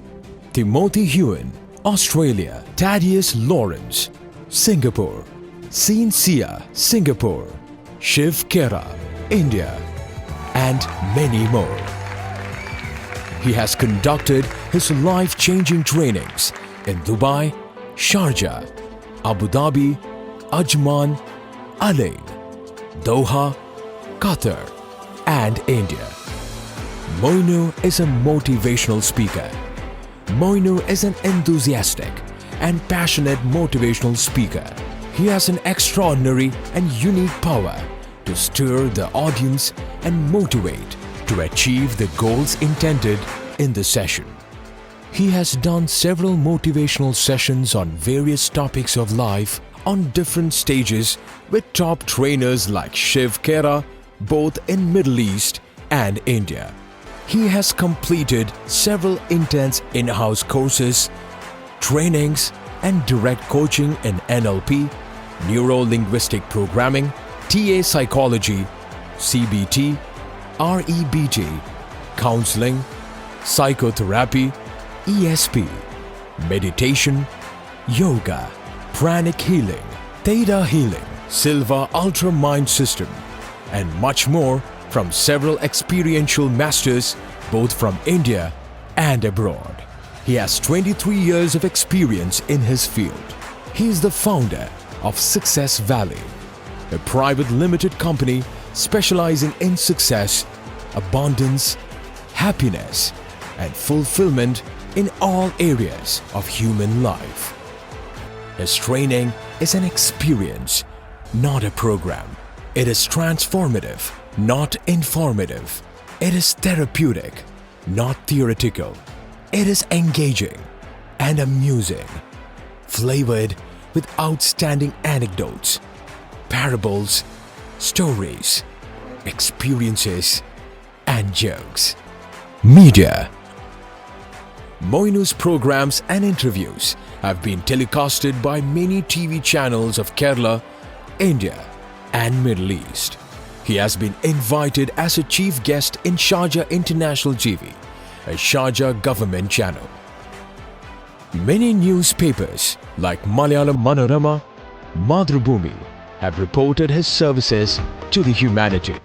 Timothy Hewen, Australia. Thaddeus Lawrence, Singapore. Sin Sia, Singapore. Shiv Kera, India. And many more. He has conducted his life changing trainings in Dubai, Sharjah, Abu Dhabi, Ajman, Alain, Doha, Qatar, and India. Moinu is a motivational speaker. Moinu is an enthusiastic and passionate motivational speaker. He has an extraordinary and unique power to stir the audience and motivate to achieve the goals intended in the session. He has done several motivational sessions on various topics of life on different stages with top trainers like Shiv Kera, both in Middle East and India. He has completed several intense in-house courses, trainings and direct coaching in NLP, neuro-linguistic programming, TA psychology, CBT, REBT, counseling, psychotherapy, ESP, meditation, yoga, pranic healing, theta healing, Silva Ultra Mind System, and much more from several experiential masters both from India and abroad. He has 23 years of experience in his field. He is the founder of Success Valley, a private limited company specializing in success, abundance, happiness, and fulfillment in all areas of human life. His training is an experience, not a program. It is transformative, not informative. It is therapeutic, not theoretical. It is engaging and amusing, flavored with outstanding anecdotes, parables, stories, experiences, and jokes. Media Moinu's programs and interviews have been telecasted by many TV channels of Kerala, India, and Middle East. He has been invited as a chief guest in Sharjah International TV, a Sharjah government channel. Many newspapers like Malayalam Manorama, Madhrubhumi have reported his services to the humanity.